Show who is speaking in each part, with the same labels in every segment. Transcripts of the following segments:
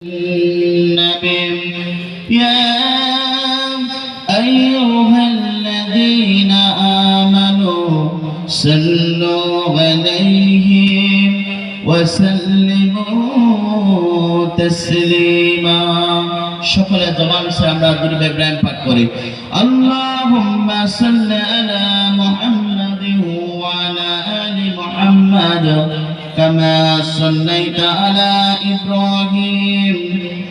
Speaker 1: النبي يا أيها الذين آمنوا صلوا عليه وسلموا تسليما সকলে জবান সে আমরা দুরূদ ইব্রাহিম পাঠ করি আল্লাহুম্মা সাল্লি আলা মুহাম্মাদিন ওয়া আলা আলি মুহাম্মাদ কামা সাল্লাইতা আলা ইব্রাহিম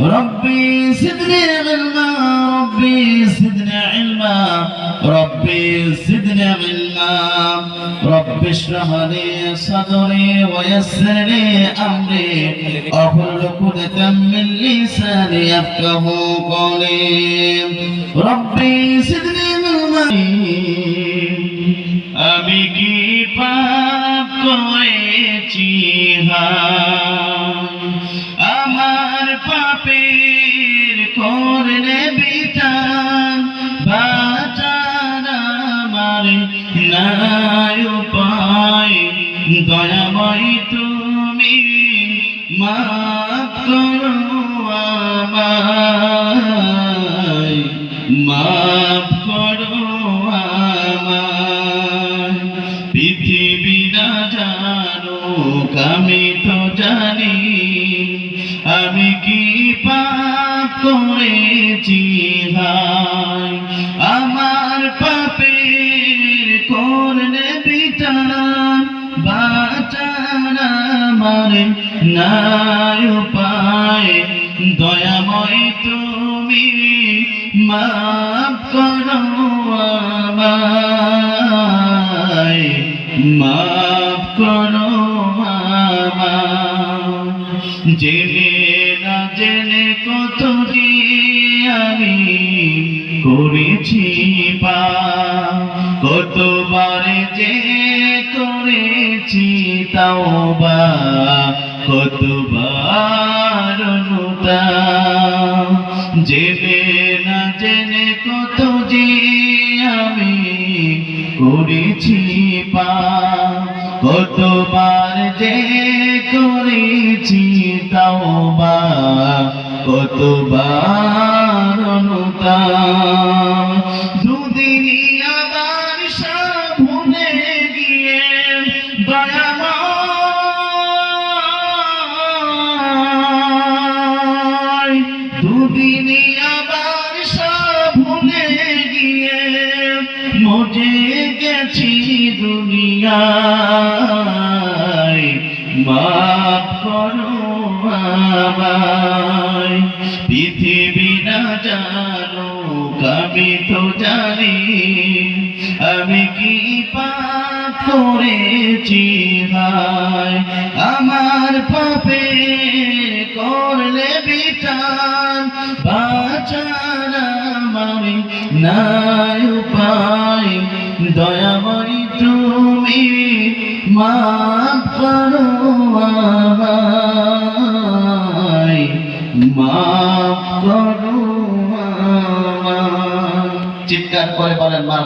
Speaker 1: ربي زدني علما ربي زدني علما ربي زدني علما رب اشرح لي صدري ويسر لي امري احل عقدة من لساني يفقه قولي ربي زدني علما আমি কি পাপ করেছি হায়? নাই উপায়, দয়াময় তুমি মাফ করো আমায়, মাফ করো আমায়। পৃথিবী না জানো আমি তো জানি, আমি কি পাপ করেছি ভাই? আমার নাই উপায়। দয়াময় তুমি মাফ করো আমায়। মাফ করো জেনে না জেনে কত আমি করেছি পা কতবার যে করেছি তাও বা কতবার অনুতা। জেনে না জেনে কত যে আমি করেছি পা, কতবার যে করেছি তাও বা কতবার অনুতা। আবার গেছি দুনিয়ায়, মাফ করো আমায়। পৃথিবী না জানো, আমি তো জানি, আমি কি পাপ করেছি হায় আমার পাপে করলে বিচার বাঁচার আমি নাই উপায়। দয়াময় তুমি মাফ করো আমায় মাফ করো চিৎকার করে বলেন মার